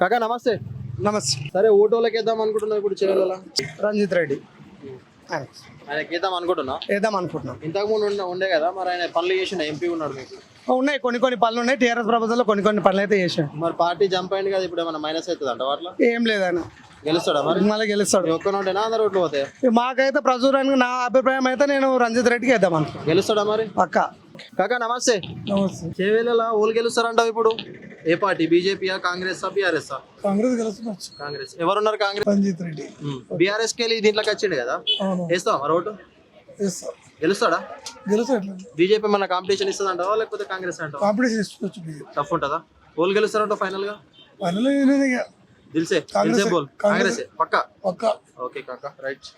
కాకా నమస్తే. నమస్తే. సరే ఓటోలకి వేద్దాం అనుకుంటున్నా ఇప్పుడు చేయాల రంజిత్ రెడ్డి. ఆయన ఆయనకి వేద్దాం అనుకుంటున్నా? వేద్దాం అనుకుంటున్నాం. ఇంతకు ముందు ఉండే ఉండే కదా మరి ఆయన పనులు చేసిన ఎంపీ ఉన్నాడు మీకు. ఉన్నాయి కొన్ని కొన్ని పనులు ఉన్నాయి. టీఆర్ఎస్ ప్రభుత్వంలో కొన్ని కొన్ని పనులు అయితే చేసాం మరి పార్టీ జంప్ అయింది కదా ఇప్పుడు ఏమైనా మైనస్ అవుతుంది అంట అట్లా ఏం లేదన్న గెలుస్తాడా మరి? మళ్ళీ గెలుస్తాడు. ఒక్క ఉంటేనా అందరు ఓట్లు పోతాయి? మాకైతే ప్రచురానికి నా అభిప్రాయం అయితే నేను రంజిత్ రెడ్డికి వేద్దాం గెలుస్తాడా మరి? పక్క. కాకా నమస్తే. నమస్తే. చేవేళ్ళ ఓళ్ళు గెలుస్తారంటావు ఇప్పుడు? ఏ పార్టీ? బీజేపీయా కాంగ్రెస్ బీఆర్ఎస్ కాంగ్రెస్ గెలుచుకోవచ్చు కాంగ్రెస్. ఎవరున్నారు కాంగ్రెస్? రంజిత్ రెడ్డి. బీఆర్ఎస్కి వెళ్ళి దీంట్లోకి వచ్చిండు కదా? వేస్తావా మరి ఓటు? గెలుస్తాడా? గెలుస్తాడు బీజేపీ మన కాంపిటీషన్ ఇస్తుంది అంటావా లేకపోతే కాంగ్రెస్ అంటావా? కాంపిటీషన్ ఇసుకోవచ్చు టఫ్ ఉంటుందా? ఓళ్ళు గెలుస్తారంటావు ఫైనల్గా పనులు దిల్సే దిల్సే బోల్. కాంగ్రెస్. పక్కా? పక్క. ఓకే కాకా రైట్.